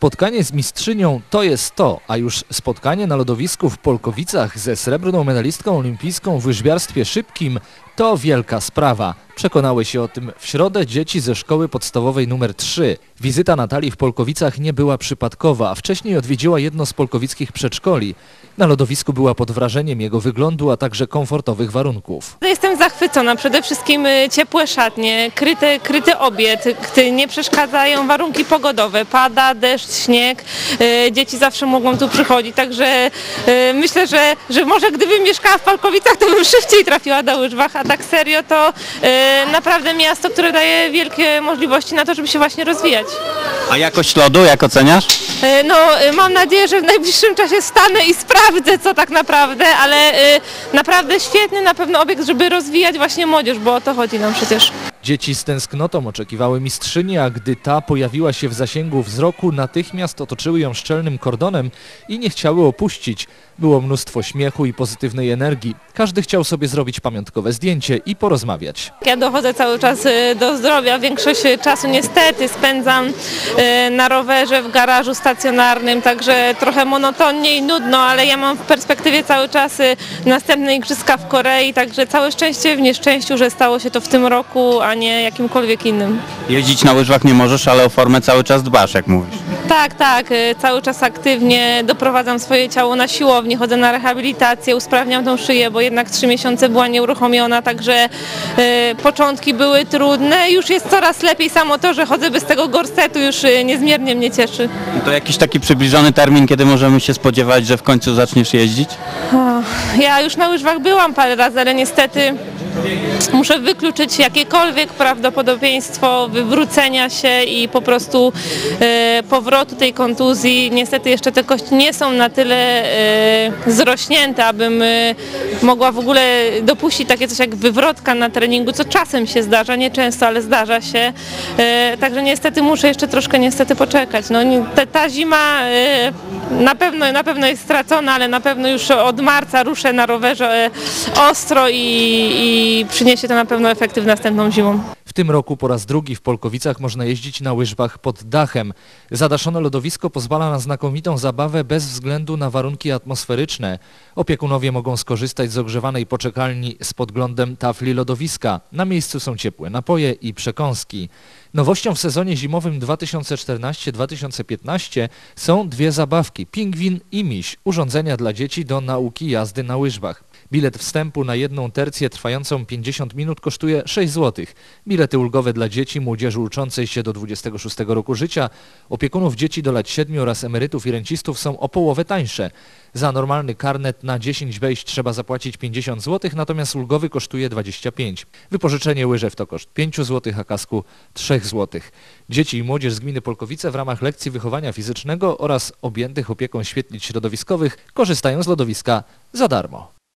Spotkanie z mistrzynią to jest to, a już spotkanie na lodowisku w Polkowicach ze srebrną medalistką olimpijską w łyżwiarstwie szybkim to wielka sprawa. Przekonały się o tym w środę dzieci ze szkoły podstawowej nr 3. Wizyta Natalii w Polkowicach nie była przypadkowa, a wcześniej odwiedziła jedno z polkowickich przedszkoli. Na lodowisku była pod wrażeniem jego wyglądu, a także komfortowych warunków. Jestem zachwycona. Przede wszystkim y, ciepłe szatnie, kryty, kryty obiad, nie przeszkadzają warunki pogodowe. Pada, deszcz, śnieg. y, Dzieci zawsze mogą tu przychodzić, także y, myślę, że, że może gdybym mieszkała w Palkowicach, to bym szybciej trafiła do łyżwach, a tak serio to y, naprawdę miasto, które daje wielkie możliwości na to, żeby się właśnie rozwijać. A jakość lodu, jak oceniasz? Y, No, y, mam nadzieję, że w najbliższym czasie stanę i sprawdzę, co tak naprawdę, ale y, naprawdę świetny na pewno obiekt, żeby rozwijać właśnie młodzież, bo o to chodzi nam przecież. Dzieci z tęsknotą oczekiwały mistrzyni, a gdy ta pojawiła się w zasięgu wzroku, natychmiast otoczyły ją szczelnym kordonem i nie chciały opuścić. Było mnóstwo śmiechu i pozytywnej energii. Każdy chciał sobie zrobić pamiątkowe zdjęcie i porozmawiać. Ja dochodzę cały czas do zdrowia, większość czasu niestety spędzam na rowerze w garażu stacjonarnym, także trochę monotonnie i nudno, ale ja mam w perspektywie cały czas y, następne igrzyska w Korei, także całe szczęście w nieszczęściu, że stało się to w tym roku, a nie jakimkolwiek innym. Jeździć na łyżwach nie możesz, ale o formę cały czas dbasz, jak mówisz. Tak, tak, y, cały czas aktywnie doprowadzam swoje ciało na siłownię, chodzę na rehabilitację, usprawniam tą szyję, bo jednak trzy miesiące była nieuruchomiona, także y, początki były trudne, już jest coraz lepiej, samo to, że chodzę bez tego gorsetu już y, niezmiernie mnie cieszy. To jakiś taki przybliżony termin, kiedy możemy się spodziewać, że w końcu zaczniesz jeździć? Ja już na łyżwach byłam parę razy, ale niestety muszę wykluczyć jakiekolwiek prawdopodobieństwo wywrócenia się i po prostu e, powrotu tej kontuzji. Niestety jeszcze te kości nie są na tyle e, zrośnięte, abym e, mogła w ogóle dopuścić takie coś jak wywrotka na treningu, co czasem się zdarza, nie często, ale zdarza się. Także niestety muszę jeszcze troszkę niestety poczekać. No, ta, zima na pewno, na pewno jest stracona, ale na pewno już od marca ruszę na rowerze ostro i, przyniesie to na pewno efekty w następną zimą. W tym roku po raz drugi w Polkowicach można jeździć na łyżwach pod dachem. Zadaszone lodowisko pozwala na znakomitą zabawę bez względu na warunki atmosferyczne. Opiekunowie mogą skorzystać z ogrzewanej poczekalni z podglądem tafli lodowiska. Na miejscu są ciepłe napoje i przekąski. Nowością w sezonie zimowym 2014-2015 są dwie zabawki, pingwin i miś, urządzenia dla dzieci do nauki jazdy na łyżwach. Bilet wstępu na jedną tercję trwającą 50 minut kosztuje 6 zł. Bilety ulgowe dla dzieci, młodzieży uczącej się do 26 roku życia, opiekunów dzieci do lat 7 oraz emerytów i rencistów są o połowę tańsze. Za normalny karnet na 10 wejść trzeba zapłacić 50 zł, natomiast ulgowy kosztuje 25. Wypożyczenie łyżew to koszt 5 zł, a kasku 3 zł. Dzieci i młodzież z gminy Polkowice w ramach lekcji wychowania fizycznego oraz objętych opieką świetlic środowiskowych korzystają z lodowiska za darmo.